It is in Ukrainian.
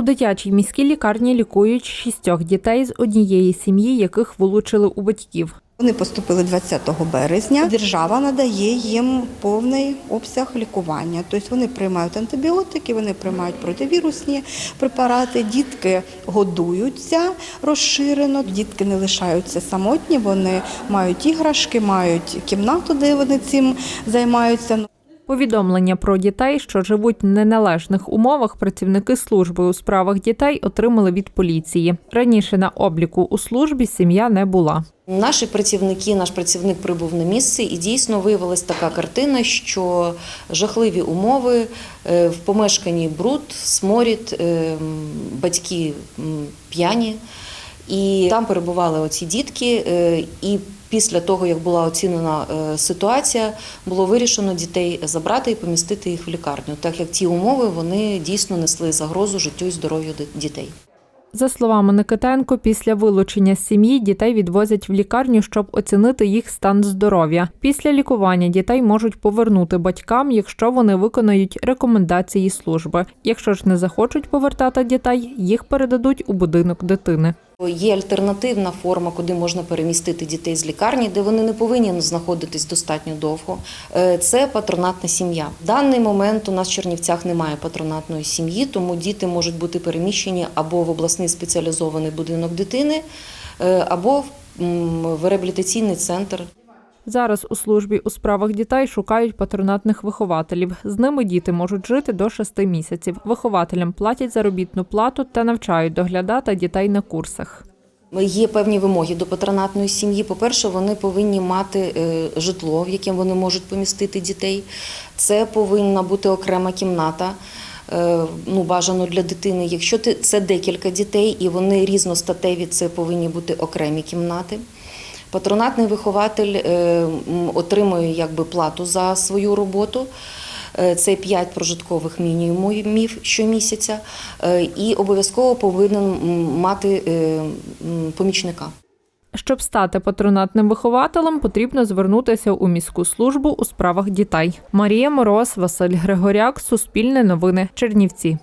У дитячій міській лікарні лікують шістьох дітей з однієї сім'ї, яких вилучили у батьків. Вони поступили 20 березня. Держава надає їм повний обсяг лікування. Тобто вони приймають антибіотики, вони приймають противірусні препарати. Дітки годуються розширено. Дітки не лишаються самотні. Вони мають іграшки, мають кімнату, де вони цим займаються. Повідомлення про дітей, що живуть в неналежних умовах, працівники служби у справах дітей отримали від поліції. Раніше на обліку у службі сім'я не була. Наші працівники, наш працівник прибув на місце, і дійсно виявилась така картина, що жахливі умови е, в помешканні бруд, сморід, е, батьки п'яні. І там перебували оці дітки. е, І після того, як була оцінена е, ситуація, було вирішено дітей забрати і помістити їх в лікарню, так як ті умови вони дійсно несли загрозу життю і здоров'ю дітей. За словами Никитенко, після вилучення з сім'ї дітей відвозять в лікарню, щоб оцінити їх стан здоров'я. Після лікування дітей можуть повернути батькам, якщо вони виконають рекомендації служби. Якщо ж не захочуть повертати дітей, їх передадуть у будинок дитини. Є альтернативна форма, куди можна перемістити дітей з лікарні, де вони не повинні знаходитись достатньо довго. Е, Це патронатна сім'я. В даний момент у нас в Чернівцях немає патронатної сім'ї, тому діти можуть бути переміщені або в обласний спеціалізований будинок дитини, е, або в реабілітаційний центр. Зараз у службі у справах дітей шукають патронатних вихователів. З ними діти можуть жити до шести місяців. Вихователям платять заробітну плату та навчають доглядати дітей на курсах. Є певні вимоги до патронатної сім'ї. По-перше, вони повинні мати е, житло, в яким вони можуть помістити дітей. Це повинна бути окрема кімната. е, Ну, бажано для дитини. Якщо це декілька дітей і вони різностатеві, це повинні бути окремі кімнати. Патронатний вихователь е, отримує якби плату за свою роботу. Е, Це 5 прожиткових мінімумів щомісяця, е, і обов'язково повинен мати помічника. Щоб стати патронатним вихователем, потрібно звернутися у міську службу у справах дітей. Марія Мороз, Василь Григоряк, Суспільне новини, Чернівці.